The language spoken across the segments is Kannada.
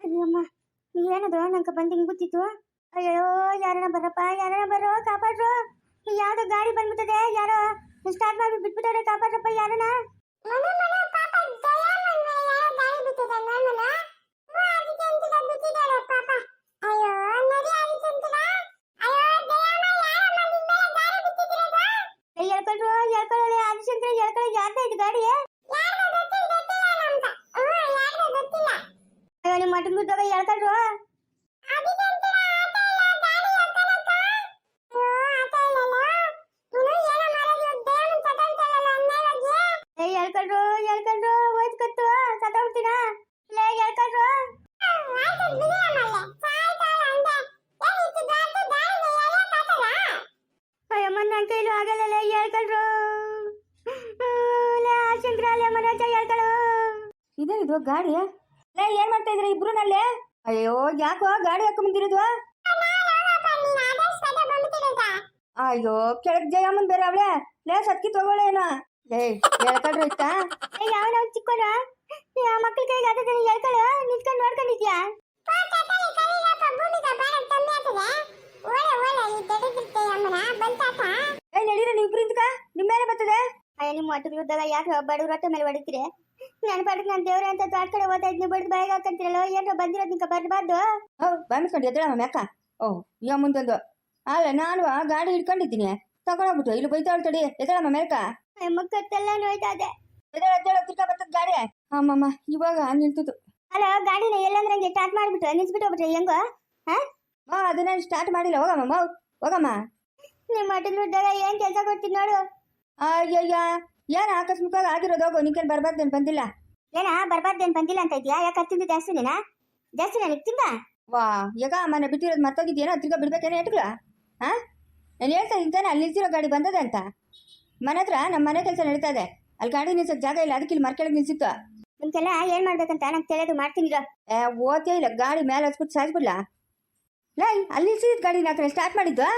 ಅಯ್ಯಮ್ಮ, ಏನದು? ನಂಗೆ ಬಂದು ಹಿಂಗ್ ಅಯ್ಯೋ ಯಾರನ್ನ ಬರಪ್ಪ ಯಾರನ್ನ ಬರೋ ಕಾಪಾಡ್ರು. ಯಾವ್ದೋ ಗಾಡಿ ಬಂದ್ಬಿಟ್ಟದೆ, ಯಾರೋ ಸ್ಟಾರ್ಟ್ ಮಾಡಿ ಬಿಟ್ಬಿಟ್ಟವ್ರೆ, ಕಾಪಾಡ್ರಪ್ಪ ಯಾರನ್ನ ನಿಮ್ಮ ಮಟನ್ ಬಿದ್ದಾಗ ಹೇಳ್ಕೊಂಡ್ರು ಏ ಹೇಳ್ಕೊಂಡ್ರು ಹೇಳ್ಕೊಂಡ್ರು ಹೋಯ್ತು ಸತ್ತೋಗ್ತೀನ ಲೇ ಹೇಳ್ಕೊಂಡ್ರು ಅಯ್ಯಮ್ಮ ನನ್ನ ಕೈಲೂ ಆಗಲ್ಲ ಲೇ ಆಶಂಕರ ಲೇ ಮನೋಜ ಹೇಳ್ಕೊಳ್ಳು ಇದೇನಿದು ಗಾಡಿ? ಏನ್ ಮಾಡ್ತಾ ಇದ್ರಿ ಇಬ್ರು ನಲ್ಲೇ? ಅಯ್ಯೋ ಯಾಕೋ ಗಾಡಿ ಹಾಕೊಂಬಂದಿರೋದು ಅಯ್ಯೋ ಕೆಳಗ್ ಜಯಮ್ಮನ್ ಬೇರೆ ಅವಳೆ. ಲೇ ಸತ್ಕಿ ತಗೊಳ್ಳೇನ ಲೇ ಹೇಳ್ಕೊಳ್ರಿ ಇತ್ತ? ಏ ಯಾವನ ನೀ ಆ ಮಕ್ಳ ಕೈಗೆ ಆದ್ರೆ ಹೇಳ್ಕೊಳ್ಳು ನಿಂತ್ಕೊಂಡು ನೋಡ್ಕೊಂಡಿದ್ಯಾ? ಏ ನಡೀರ ನೀವು ಇಬ್ರು ಇಂತಕ ನಿಮ್ಮ ಮೇಲೆ ಬರ್ತದೆ. ಅಯ್ಯ ನಿಮ್ಮ ಒಟ್ಟುಗಳಿದ್ದಾಗ ಯಾಕೆ ಬಡವ್ರ ಹೊಟ್ಟೆ ಮೇಲೆ ಹೊಡಿತೀರಿ? ನನ್ನ ಪಾಡಕ್ಕೆ ನಾನು ದೇವ್ರ ಅಂತ ತೋಟ ಕಡೆ ಓದ್ತಾ ಇದ್ನಿ. ಬಡ್ದು ಬಾಯಿಗೆ ಹಾಕಂತೀರಲ್ಲ ಏನೋ ಬಂದಿರೋದು ನಿಂಗೆ ಬರ್ಬಾರ್ದು ಓ ಬಾಮಿಸ್ಕೊಂಡು ಎದ್ದಳ ಮ್ಯಾಕ ಓ ಯಾ ಮುಂದೊಂದು. ಅಲ್ಲ ನಾನು ಆ ಗಾಡಿ ಹಿಡ್ಕೊಂಡಿದ್ದೀನಿ. ತಗೊಂಡೋಗ್ಬಿಟ್ಟು ಇಲ್ಲಿ ಬೈತಾ ತಡಿ. ಎದ್ದಳಮ್ಮ ಮ್ಯಾಕ ಮಕ್ಕತ್ತೆಲ್ಲ ನೋಯ್ತಾ ಇದೆ. ಎದ್ದಳ ಎದ್ದಳ ತಿರ್ಕ ಬರ್ತದ ಗಾಡಿ? ಅಮ್ಮಮ್ಮ ಇವಾಗ ನಿಲ್ತುತು ಅಲ್ಲ ಗಾಡಿನ ಎಲ್ಲಂದ್ರೆ ಹಂಗೆ ಸ್ಟಾರ್ಟ್ ಮಾಡ್ಬಿಟ್ಟು ನಿಲ್ಸ್ಬಿಟ್ಟು ಹೋಗ್ಬಿಟ್ರೆ ಹೆಂಗೋ? ಹಾ? ಮಾ ಅದನ್ನ ಸ್ಟಾರ್ಟ್ ಮಾಡಿಲ್ಲ. ಹೋಗಮ್ಮ ಹೋಗಮ್ಮ. ನಿಮ್ಮ ಒಟ್ಟುಗಳಿದ್ದಾಗ ಏನ್ ಕೆಲಸ ಕೊಡ್ತೀನಿ ನೋಡು. ಅಯ್ಯಯ್ಯ ಏನ ಆಕಸ್ಮಿಕವಾಗಿ ಆಗಿರೋದು ಹೋಗು ನಿಂಕೇನು ಬರ್ಬಾರ್ದೇನು ಬಂದಿಲ್ಲ? ಏನ ಬರ್ಬಾರ್ದೇನ್ ಬಂದಿಲ್ಲ ಅಂತ ಇದೆಯಾ? ಯಾಕೆ ಜಾಸ್ತಿ ಜಾಸ್ತಿನೇನಾ ಜಾಸ್ತಿ ನನಗೆ ತಿಂದ ವಾ ಈಗ ಮನೆ ಬಿಟ್ಟಿರೋದು ಮತ್ತೋಗಿದ್ಯೇನೋ ತಿರ್ಗಾ ಬಿಡ್ಬೇಕೇನೋ ಇಟ್ಗಳ ಹಾ? ನಾನು ಹೇಳ್ತಾ ಇದ್ದಾನೆ ಅಲ್ಲಿ ನಿಲ್ಸಿರೋ ಗಾಡಿ ಬಂದದೆ ಅಂತ. ಮನೆ ಹತ್ರ ನಮ್ಮ ಮನೆ ಕೆಲಸ ನಡೀತಾ ಇದೆ. ಅಲ್ಲಿ ಗಾಡಿ ನಿಲ್ಸೋಕೆ ಜಾಗ ಇಲ್ಲ ಅದಕ್ಕೆ ಇಲ್ಲಿ ಮರ್ಕೆಳಗೆ ನಿಲ್ಸಿತ್ತು. ನಿಮ್ಗೆಲ್ಲ ಏನ್ ಮಾಡ್ಬೇಕಂತ? ನಂಗೆ ತಿಳಿಯೋದು ಮಾಡ್ತೀನಿ ಇರು. ಏ ಓದ್ತೇ ಇಲ್ಲ ಗಾಡಿ ಮೇಲೆ ಹಚ್ಬಿಟ್ಟು ಸಾಯಿಸ್ಬಿಡ್ಲ? ಲೈ ಅಲ್ಲಿ ನಿಲ್ಸಿದ ಗಾಡಿ ನಾಲ್ಕು ಸ್ಟಾರ್ಟ್ ಮಾಡಿದ್ದು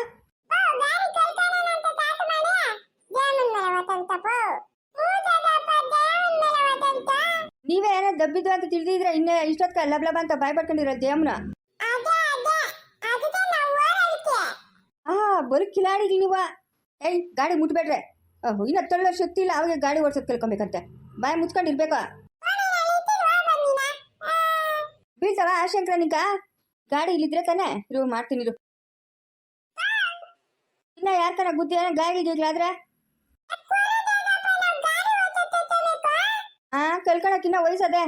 ನೀವೇ ಏನೋ ದಬ್ಬಿದ್ದು ಅಂತ ತಿಳಿದಿದ್ರೆ ಇನ್ನೇ ಇಷ್ಟೊತ್ತ ಲಬ್ ಅಂತ ಬಾಯ್ ಪಡ್ಕೊಂಡಿರೋ ದೇಮ್ನ ಆ, ಬರೀ ಕಿಲಾಡಿಗಳು ನೀವ. ಏಯ್, ಗಾಡಿ ಮುಟ್ಬೇಡ್ರೆ. ಇನ್ನ ತೊಳ್ಳೋ ಶಕ್ತಿ ಇಲ್ಲ, ಅವಾಗ ಗಾಡಿ ಓಡ್ಸೋದ್ ಕೇಳ್ಕೊಬೇಕಂತೆ. ಬಾಯ್ ಮುಚ್ಕೊಂಡು ಇರ್ಬೇಕು? ಬೀಳ್ಸವ ಶಂಕರ ನಿಂಕ ಗಾಡಿ ಇಲ್ಲಿದ್ರೆ ತಾನೆ? ಇರು, ಮಾಡ್ತೀನಿ ಇರು. ಇನ್ನ ಯಾರ ತರ ಏನೋ ಗಾಡಿ ಗೀಗ್ಲಾದ್ರೆ ಹಾ ಕಲ್ಕೊಳಕ್ ಇನ್ನ ವಯಸ್ಸದೆ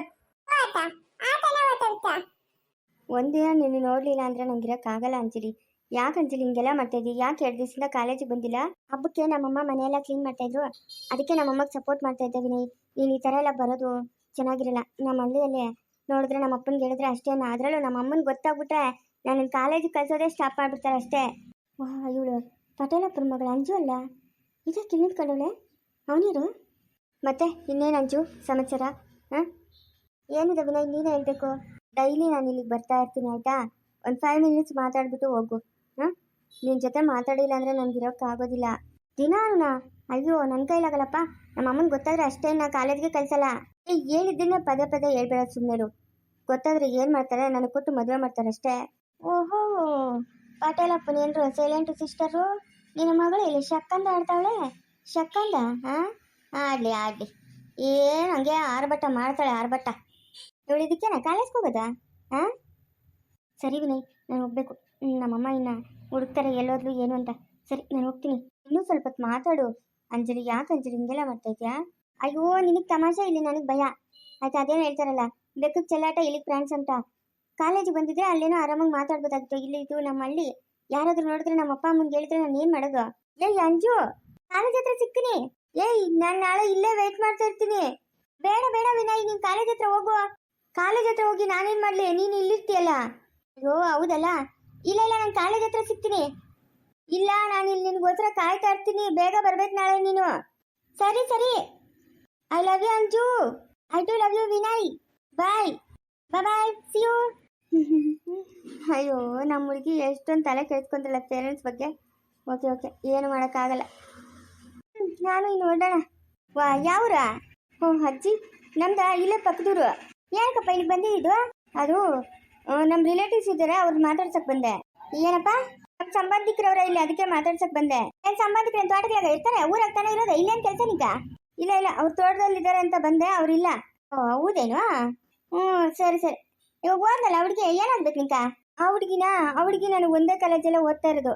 ಒಂದಿನ ನೀನು ನೋಡ್ಲಿಲ್ಲ ಅಂದ್ರೆ ನಂಗೆ ಆಗಲ್ಲ ಅಂಜಲಿ. ಯಾಕೆ ಅಂಜಲಿ ಹಿಂಗೆಲ್ಲ ಮಾಡ್ತಾ ಇದ್ದೀವಿ ಯಾಕೆ ಎರಡು ದಿವಸದಿಂದ ಕಾಲೇಜಿಗೆ ಬಂದಿಲ್ಲ? ಹಬ್ಬಕ್ಕೆ ನಮ್ಮಮ್ಮ ಮನೆಯೆಲ್ಲ ಕ್ಲೀನ್ ಮಾಡ್ತಾ ಇದ್ರು. ಅದಕ್ಕೆ ನಮ್ಮಮ್ಮಗೆ ಸಪೋರ್ಟ್ ಮಾಡ್ತಾ ಇದ್ದೆ ವಿನಯ್. ನೀನು ಈ ಥರ ಎಲ್ಲ ಬರೋದು ಚೆನ್ನಾಗಿರಲ್ಲ. ನಮ್ಮ ಹಳ್ಳಿಯಲ್ಲೇ ನೋಡಿದ್ರೆ ನಮ್ಮ ಅಪ್ಪನಿಗೆ ಹೇಳಿದ್ರೆ ಅಷ್ಟೇ ಅದರಲ್ಲೂ ನಮ್ಮ ಅಮ್ಮನಿಗೆ ಗೊತ್ತಾಗ್ಬಿಟ್ರೆ ನಾನು ಕಾಲೇಜಿಗೆ ಕಳ್ಸೋದೇ ಸ್ಟಾಪ್ ಮಾಡ್ಬಿಡ್ತಾರೆ ಅಷ್ಟೇ. ಇವಳು ಪಟೇಲಪ್ಪನ ಮಗಳು ಅಂಜು ಅಲ್ಲ? ಇದಕ್ಕೆ ನಿಂತ್ಕೊಂಡವಳೆ ಅವನೀರು ಮತ್ತೆ ಇನ್ನೇನು ಅಂಜು ಸಮಾಚಾರ? ಹಾಂ? ಏನಿದೆ ವಿನಯ್, ನೀನೇ ಹೇಳ್ಬೇಕು? ಡೈಲಿ ನಾನು ಇಲ್ಲಿಗೆ ಬರ್ತಾ ಇರ್ತೀನಿ, ಆಯಿತಾ? ಒಂದು ಫೈವ್ ಮಿನಿಟ್ಸ್ ಮಾತಾಡ್ಬಿಟ್ಟು ಹೋಗು. ಹಾಂ? ನಿನ್ನ ಜೊತೆ ಮಾತಾಡಿಲ್ಲ ಅಂದರೆ ನನಗೆ ಇರೋಕ್ಕಾಗೋದಿಲ್ಲ ದಿನಾನುನಾ ಅಯ್ಯೋ ನನ್ನ ಕೈಲಾಗಲ್ಲಪ್ಪ. ನಮ್ಮ ಅಮ್ಮನಿಗೆ ಗೊತ್ತಾದ್ರೆ ಅಷ್ಟೇ ನಾ ಕಾಲೇಜ್ಗೆ ಕಳಿಸಲ್ಲ. ಏ ಹೇಳಿದ್ದನ್ನೇ ಪದೇ ಪದೇ ಹೇಳ್ಬೇಡ ಸುಮ್ಮನೆರು ಗೊತ್ತಾದ್ರೆ ಏನು ಮಾಡ್ತಾರೆ? ನನಗೆ ಕೊಟ್ಟು ಮದುವೆ ಮಾಡ್ತಾರೆ ಅಷ್ಟೇ. ಓಹೋ! ಪಾಟೇಲಪ್ಪನ ನೀನು ಸೈಲೆಂಟ್ ಸಿಸ್ಟರು ನಿನ್ನ ಮಗಳು ಇಲ್ಲಿ ಶಕ್ಕಂದ ಆಡ್ತಾಳೆ? ಶಕ್ಕಂದ ಹಾಂ? ಆಡಲಿ ಆಗಲಿ. ಏನು ಹಂಗೆ ಆರ್ಭಟ ಮಾಡ್ತಾಳೆ ಆರ್ಭಟ. ಇವಳು ಇದಕ್ಕೇನ? ಕಾಲೇಜ್ಗೆ ಹೋಗೋದಾ? ಹಾಂ ಸರಿ ವಿನಯ್, ನಾನು ಹೋಗ್ಬೇಕು. ನಮ್ಮಮ್ಮ ಇನ್ನ ಹುಡುಕ್ತಾರೆ ಎಲ್ಲೋದ್ಲು ಏನು ಅಂತ. ಸರಿ, ನಾನು ಹೋಗ್ತೀನಿ. ಇನ್ನೂ ಸ್ವಲ್ಪ ಹೊತ್ತು ಮಾತಾಡು. ಅಂಜಲಿ, ಯಾಕೆ ಅಂಜಲಿ ಹಿಂಗೆಲ್ಲ ಮಾಡ್ತಾ ಅಯ್ಯೋ, ನಿನಗೆ ತಮಾಷೆ ಇಲ್ಲಿ, ನನಗೆ ಭಯ. ಆಯ್ತಾ, ಅದೇನು ಹೇಳ್ತಾರಲ್ಲ ಬೆಕ್ಕಕ್ಕೆ ಚೆಲ್ಲಾಟ, ಇಲ್ಲಿಗೆ ಫ್ರಾನ್ಸ್ ಅಂತ ಕಾಲೇಜಿಗೆ ಬಂದಿದ್ರೆ ಅಲ್ಲೇನೋ ಆರಾಮಾಗಿ ಮಾತಾಡ್ಬೋದಾಗಿತ್ತು ಇಲ್ಲಿ ಇದು, ನಮ್ಮ ಹಳ್ಳಿ. ಯಾರಾದ್ರೂ ನೋಡಿದ್ರೆ ನಮ್ಮ ಅಪ್ಪ ಅಮ್ಮಂಗೆ ಹೇಳಿದ್ರೆ ನಾನು ಏನು ಮಾಡೋದು? ಏಯ್ ಅಂಜು! ಕಾಲೇಜ್ ಹತ್ರ ಸಿಗ್ತೀನಿ ಏಯ್, ನಾನು ನಾಳೆ ಇಲ್ಲೇ ವೇಟ್ ಮಾಡ್ತಾ ಇರ್ತೀನಿ. ಬೇಡ ಬೇಡ ವಿನಯ್, ನೀನು ಕಾಲೇಜ್ ಹತ್ರ ಹೋಗುವ ಕಾಲೇಜ್ ಹತ್ರ ಹೋಗಿ ನಾನೇನ್ ಮಾಡ್ಲಿ? ನೀನು ಇಲ್ಲಿರ್ತೀಯಲ್ಲ? ಅಯ್ಯೋ, ಹೌದಲ್ಲ? ಇಲ್ಲ ಇಲ್ಲ, ನಾನು ಕಾಲೇಜ್ ಹತ್ರ ಸಿಗ್ತೀನಿ. ಇಲ್ಲ, ನಾನು ಇಲ್ಲಿ ನಿನ್ಗೋಸ್ಕರ ಕಾಯ್ತಾ ಇರ್ತೀನಿ. ಬೇಗ ಬರ್ಬೇಕು ನಾಳೆ ನೀನು. ಸರಿ ಸರಿ. I love you Anju. I do love you Vinay. Bye bye see you ಅಯ್ಯೋ ನಮ್ಮ ಹುಡುಗಿ ಎಷ್ಟೊಂದು ತಲೆ ಕೆಡ್ಸ್ಕೊಂತಾಳೆ ಪೇರೆಂಟ್ಸ್ ಬಗ್ಗೆ. ಓಕೆ ಓಕೆ ಏನು ಮಾಡೋಕ್ಕಾಗಲ್ಲ. ನಾನು ಇನ್ನು ಹೊರಡೋಣ ವಾ, ಯಾವ್ರ? ಹ್ಞೂ ಅಜ್ಜಿ, ನಮ್ದ ಇಲ್ಲೇ ಪಕ್ಕದೂರು. ಯಾಕಪ್ಪ ಇಲ್ಲಿ ಬಂದೆ ಬಂದಿದ್ದು? ಅದು ನಮ್ಮ ರಿಲೇಟಿವ್ಸ್ ಇದ್ದಾರೆ ಅವ್ರು ಮಾತಾಡ್ಸಕ್ ಬಂದೆ. ಏನಪ್ಪ? ನಮ್ ಸಂಬಂಧಿಕರವ್ರ ಇಲ್ಲಿ ಅದಕ್ಕೆ ಮಾತಾಡ್ಸಕ್ ಬಂದೆ. ಏನ್ ಸಂಬಂಧಿಕರ ತೋಟಗಳಾಗ ಇರ್ತಾರೆ? ಊರಾಗ ತಾನೇ ಇರೋದು? ಇಲ್ಲೇನ್ ಕೆಲಸ ಇಲ್ಲ ಇಲ್ಲ, ಅವ್ರ ತೋಟದಲ್ಲಿ ಇದ್ದಾರೆ ಅಂತ ಬಂದೆ ಅವ್ರಿಲ್ಲ ಹೌದೇನು? ಹ್ಞೂ ಸರಿ ಸರಿ. ಇವಾಗ ಓದಲ್ಲ ಹುಡುಗಿ? ಏನಾಗ್ಬೇಕು ನಿಂಕ ಆ ಹುಡುಗಿನ? ಆ ಹುಡುಗಿ ನಾನು ಒಂದೇ ಕಾಲೇಜೆಲ್ಲ ಓದ್ತಾ ಇರೋದು.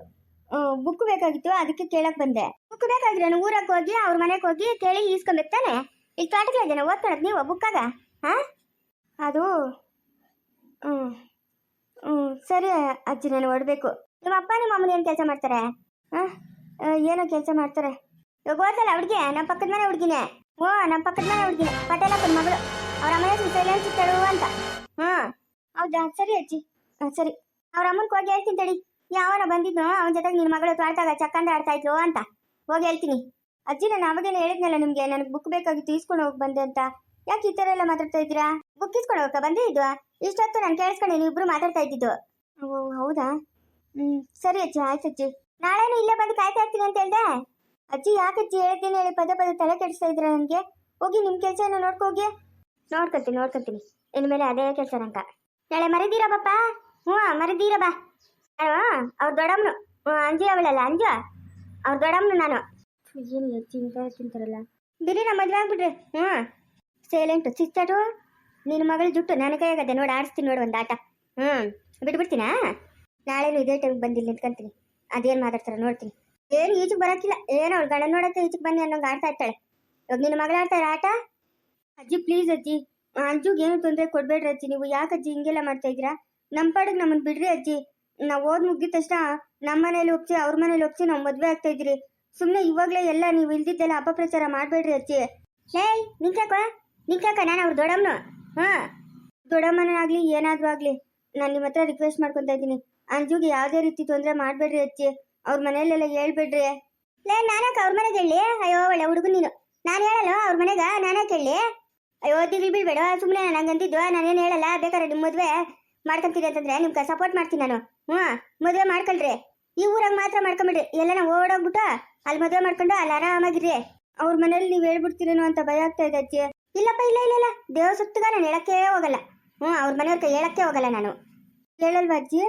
ಬುಕ್ ಬೇಕಾಗಿತ್ತು, ಅದಕ್ಕೆ ಕೇಳಕ್ ಬಂದೆ. ಬುಕ್ ನಾನು ಊರಕ್ಕೆ ಹೋಗಿ, ಅವ್ರ ಮನೆಗೆ ಹೋಗಿ ಕೇಳಿ ಈಸ್ಕೊಂಡ್ಬಿಡ್ತಾನೆ ಈಗ ತೋಟಗಳಿದ್ದೇನೆ ಓದ್ಕೊಳಕ್ ನೀವು ಬುಕ್ಕಾಗ? ಹಾ? ಅದು ಹ್ಞೂ ಹ್ಞೂ ಸರಿ ಅಜ್ಜಿ, ನಾನು ಹೊಡ್ಬೇಕು ನಿಮ್ಮ ಅಪ್ಪ, ನಿಮ್ಮ ಅಮ್ಮನ ಏನು ಕೆಲಸ ಮಾಡ್ತಾರೆ? ಹಾಂ? ಏನೋ ಕೆಲಸ ಮಾಡ್ತಾರೆ. ಇವಾಗ ಓದ್ತಲ್ಲ ಹುಡುಗಿ? ನಮ್ಮ ಪಕ್ಕದ ಮನೆ ಹುಡುಗಿನೇ. ಓ ನಮ್ಮ ಪಕ್ಕದ ಮನೆ ಪಟೇಲ ಪಟೇಲಪ್ಪನ ಮಗಳು. ಅವ್ರ ಅಮ್ಮನ ಸುತ್ತಲೇ ಅಂತ. ಹಾಂ. ಹೌದಾ? ಸರಿ ಅಜ್ಜಿ. ಹಾಂ, ಸರಿ. ಅವ್ರ ಅಮ್ಮನ್ಗೆ ಹೋಗಿ ಹೇಳ್ತೀನಿ ತಡಿ. ಯಾವನ ಬಂದಿದ್ನೋ, ಅವನ ಜೊತೆಗೆ ನಿನ್ನ ಮಗಳು ತೋಟದಾಗ ಚಕ್ಕಂದ ಆಡ್ತಾ ಇದ್ಲು ಅಂತ. ಹೋಗಿ ಹೇಳ್ತೀನಿ. ಅಜ್ಜಿ ನಾನು ಅವಾಗೇನು ಹೇಳಿದ್ನಲ್ಲ ನಿಮಗೆ, ನನಗೆ ಬುಕ್ ಬೇಕಾಗಿತ್ತು ಇಸ್ಕೊಂಡು ಹೋಗಿ ಬಂದೆ ಅಂತ. ಯಾಕೆ ಈ ಥರ ಎಲ್ಲ ಮಾತಾಡ್ತಾ ಇದ್ದೀರಾ? ಬುಕ್ ಇಸ್ಕೊಂಡು ಹೋಗಕ್ಕ ಇದ್ವಾ ಇಷ್ಟೊತ್ತು ನಾನು ಕೇಳಿಸ್ಕೊಂಡು, ನೀವು ಇಬ್ರು ಮಾತಾಡ್ತಾ ಇದ್ದಿದ್ದು. ಓ, ಹೌದಾ? ಹ್ಞೂ ಸರಿ ಅಜ್ಜಿ, ಆಯ್ತು ಅಜ್ಜಿ. ನಾಳೆನೂ ಇಲ್ಲೇ ಬಂದು ಕಾಯ್ತಾ ಇರ್ತೀನಿ ಅಂತ ಹೇಳ್ದೆ? ಅಜ್ಜಿ, ಯಾಕೆ ಅಜ್ಜಿ ಹೇಳ್ತೀನಿ ಹೇಳಿ, ಪದೇ ಪದೇ ತಲೆ ಕೆಡಿಸ್ತಾ ಇದ್ರ ನನಗೆ? ಹೋಗಿ ನಿಮ್ಮ ಕೆಲಸ ಏನೋ ನೋಡ್ಕೋಗಿ ನೋಡ್ಕೊತೀನಿ ನೋಡ್ಕೊತೀನಿ. ಇನ್ಮೇಲೆ ಅದೇ ಕೆಲಸ ನಂಕ ನಾಳೆ ಮರಿದೀರ ಬಾಪ ಹ್ಞೂ ಮರಿದೀರ ಬಾ. ಅವ್ರ ದೊಡ್ಡಮ್ಮನು. ಅಂಜು ಅವಳಲ್ಲ, ಅಂಜು? ಅವ್ರ ದೊಡ್ಡಮ್ಮನು ನಾನು. ಏನು ತಿಂತಾರಲ್ಲ. ಬಿಡಿ ನಮ್ಮ ಮದ್ವೆ ಆಗ್ಬಿಟ್ರಿ. ಹ್ಞೂ ಸೈಲೆಂಟ್ ಚಿಚ್ಚಾಟು ನಿನ್ನ ಮಗಳ ಜುಟ್ಟು ನನ್ನ ಕೈಯಾಗದೆ ನೋಡಿ ಆಡಿಸ್ತೀನಿ ನೋಡಿ ಒಂದು ಆಟ. ಹ್ಞೂ ಬಿಟ್ಬಿಡ್ತೀನಾ? ನಾಳೆನೂ ಇದೇ ಟೈಮ್ಗೆ ಬಂದಿಲ್ಲ ನಿಂತ್ಕೊಂತೀನಿ. ಅದೇನು ಮಾತಾಡ್ತಾರೆ ನೋಡ್ತೀನಿ. ಏನು, ಈಚೆಗೆ ಬರೋಕ್ಕಿಲ್ಲ. ಏನೋ ಅವ್ಳು ಗಂಡ ನೋಡತ್ತೆ ಈಚೆಗೆ ಬನ್ನಿ ಅನ್ನೋಂಗೆ ಆಡ್ತಾ ಇರ್ತಾಳೆ. ಇವಾಗ ನಿನ್ನ ಮಗಳು ಆಡ್ತಾರೆ ಆಟ? ಅಜ್ಜಿ ಪ್ಲೀಸ್ ಅಜ್ಜಿ. ಅಜ್ಜಿಗೆ ಏನು ತೊಂದರೆ ಕೊಡಬೇಡ್ರಿ ಅಜ್ಜಿ. ನೀವು ಯಾಕೆ ಅಜ್ಜಿ ಹಿಂಗೆಲ್ಲ ಮಾಡ್ತಾ ಇದ್ದೀರಾ? ನಮ್ಮ ಪಾಡಿಗೆ ನಮ್ಮನ್ನು ಬಿಡ್ರಿ ಅಜ್ಜಿ. ನಾವು ಓದ್ ಮುಗಿದ ತಕ್ಷಣ ನಮ್ಮ ಮನೇಲಿ ಒಪ್ಸಿ ಅವ್ರ ಮನೇಲಿ ಒಪ್ಸಿ ನಾವು ಮದ್ವೆ ಆಗ್ತಾ ಇದ್ರಿ ಸುಮ್ಮನೆ ಇವಾಗಲೇ ಎಲ್ಲ ನೀವು ಇಲ್ದಿದ್ದೆಲ್ಲ ಅಪಪ್ರಚಾರ ಮಾಡಬೇಡ್ರಿ ಅಜ್ಜಿ. ಏಯ್ ನಿಂಕಾಕ ನಿಂಕಾಕ ನಾನು ಅವ್ರ ದೊಡ್ಡಮ್ಮನು. ಹಾಂ. ದೊಡ್ಡಮ್ಮನಾಗ್ಲಿ ಏನಾದ್ರೂ ಆಗ್ಲಿ, ನಾನು ನಿಮ್ಮ ಹತ್ರ ರಿಕ್ವೆಸ್ಟ್ ಮಾಡ್ಕೊತಾ ಇದ್ದೀನಿ. ಅಂಜುಗೆ ಯಾವ್ದೇ ರೀತಿ ತೊಂದ್ರೆ ಮಾಡಬೇಡ್ರಿ ಅಜ್ಜಿ. ಅವ್ರ ಮನೇಲೆಲ್ಲ ಹೇಳ್ಬೇಡ್ರಿ. ಲೇ ನಾನಕ್ಕ ಅವ್ರ ಮನೆಗೆ ಹೇಳಿ? ಅಯ್ಯೋ, ಒಳ್ಳೆ ಹುಡುಗ ನೀನು. ನಾನು ಹೇಳಲ್ಲ, ಅವ್ರ ಮನೆಗ ನಾನೇ ಕೇಳಿ ಅಯ್ಯೋ, ದಿಗ್ಲಿ ಬಿಡ್ಬೇಡ ಸುಮ್ಮನೆ ನಾನು ನಾನೇನ್ ಹೇಳಲ್ಲ, ಬೇಕಾದ್ರೆ ನಿಮ್ಮ ಮದುವೆ ಮಾಡ್ಕೊಂತೀನಿ ಅಂತಂದ್ರೆ ನಿಮ್ಗೆ ಸಪೋರ್ಟ್ ಮಾಡ್ತೀನಿ ನಾನು. ಹ್ಞೂ, ಮದುವೆ ಮಾಡ್ಕೊಳ್ರಿ. ಈ ಊರಾಗ ಮಾತ್ರ ಮಾಡ್ಕೊಂಬಿಡ್ರಿ. ಎಲ್ಲನ ಓಡೋಗ್ಬಿಟ್ಟು ಅಲ್ಲಿ ಮದುವೆ ಮಾಡ್ಕೊಂಡು ಅಲ್ಲಿ ಆರಾಮಾಗಿರ್ರಿ. ಅವ್ರ ಮನೇಲಿ ನೀವು ಹೇಳ್ಬಿಡ್ತೀರೇನೋ ಅಂತ ಭಯ ಆಗ್ತಾ ಇದೆ ಅಜ್ಜಿ ಇಲ್ಲಪ್ಪ, ಇಲ್ಲ ಇಲ್ಲ ಇಲ್ಲ. ದೇವ ಸುತ್ತಗ ನಾನು ಹೇಳಕ್ಕೇ ಹೋಗಲ್ಲ. ಹ್ಞೂ, ಅವ್ರ ಮನೆಯವ್ರ ಕೈ ಹೇಳಕ್ಕೆ ಹೋಗಲ್ಲ ನಾನು. ಹೇಳಲ್ವಾ ಅಜ್ಜಿ?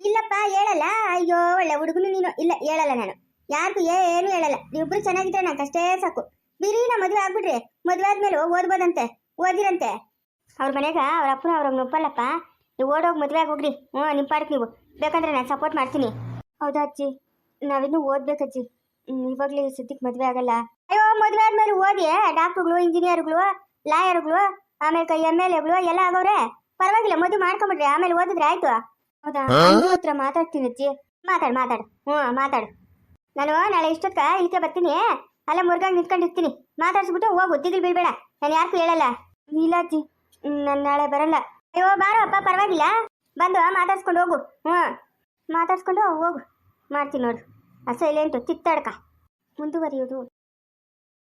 ಇಲ್ಲಪ್ಪ, ಹೇಳಲ್ಲ. ಅಯ್ಯೋ, ಒಳ್ಳೆ ಹುಡುಗನು ನೀನು. ಇಲ್ಲ, ಹೇಳಲ್ಲ ನಾನು. ಯಾರಿಗೂ ಏನು ಹೇಳಲ್ಲ. ನೀವಿಬ್ರು ಚೆನ್ನಾಗಿದ್ರೆ ನಂಗೆ ಅಷ್ಟೇ ಸಾಕು. ಬಿರೀನ ಮದುವೆ ಆಗ್ಬಿಡ್ರಿ. ಮದುವೆ ಆದ್ಮೇಲೆ ಓದ್ಬೋದಂತೆ, ಓದಿರಂತೆ. ಅವ್ರ ಮನೆಗ ಅವ್ರ ಅಪ್ಪನ ಅವ್ರ ಒಪ್ಪಲ್ಲಪ್ಪ. ನೀವು ಓಡೋಗಿ ಮದುವೆ ಆಗೋಗ್ರಿ ಹ್ಞೂ ನಿಮ್ಮ ಪಾಡಕ್ಕೆ ನೀವು. ಬೇಕಂದ್ರೆ ನಾನು ಸಪೋರ್ಟ್ ಮಾಡ್ತೀನಿ. ಹೌದಾ ಅಜ್ಜಿ? ನಾವಿನ್ನೂ ಓದ್ಬೇಕಜ್ಜಿ ಇವಾಗ್ಲೇ ಸದ್ಯಕ್ಕೆ ಮದುವೆ ಆಗಲ್ಲ. ಅಯ್ಯೋ ಮದುವೆ ಆದ್ಮೇಲೆ ಓದಿ ಡಾಕ್ಟ್ರುಗಳು ಇಂಜಿನಿಯರ್ಗಳು ಲಾಯರ್ಗಳು ಆಮೇಲೆ ಕೈ ಎಂ ಎಲ್ ಎಗಳು ಎಲ್ಲ ಆಗವ್ರೆ ಪರವಾಗಿಲ್ಲ ಮದುವೆ ಮಾಡ್ಕೊಂಬಿಡ್ರಿ. ಆಮೇಲೆ ಓದಿದ್ರೆ ಆಯ್ತು. ಹೌದಾ? ಹತ್ರ ಮಾತಾಡ್ತೀನಿ ಅಜ್ಜಿ. ಮಾತಾಡು ಮಾತಾಡು. ಹ್ಞೂ ಮಾತಾಡು. ನಾನು ನಾಳೆ ಇಷ್ಟೊತ್ತ ಇಲ್ಲಿಗೆ ಬರ್ತೀನಿ. ಅಲ್ಲ ಮುರ್ಗಾಗ್ ನಿಂತ್ಕೊಂಡಿರ್ತೀನಿ. ಮಾತಾಡ್ಸ್ಬಿಟ್ಟು ಹೋಗಿ ದಿಗಿಲ್ ಬೀಳ್ಬೇಡ. ನಾನು ಯಾರಿಗೂ ಹೇಳಲ್ಲ. ಇಲ್ಲ ಅಜ್ಜಿ. ನಾನು ನಾಳೆ ಬರಲ್ಲ. ಅಯ್ಯೋ ಬಾರೋ ಅಪ್ಪ ಪರವಾಗಿಲ್ಲ. ಬಂದು ಮಾತಾಡ್ಸ್ಕೊಂಡು ಹೋಗು. ಹ್ಞೂ. ಮಾತಾಡ್ಸ್ಕೊಂಡು ಹೋಗು. ಮಾಡ್ತೀನಿ ನೋಡು. ಸೈಲೆಂಟು ಚಿತ್ತಾಡ್ಕ ಮುಂದುವರಿಯೋದು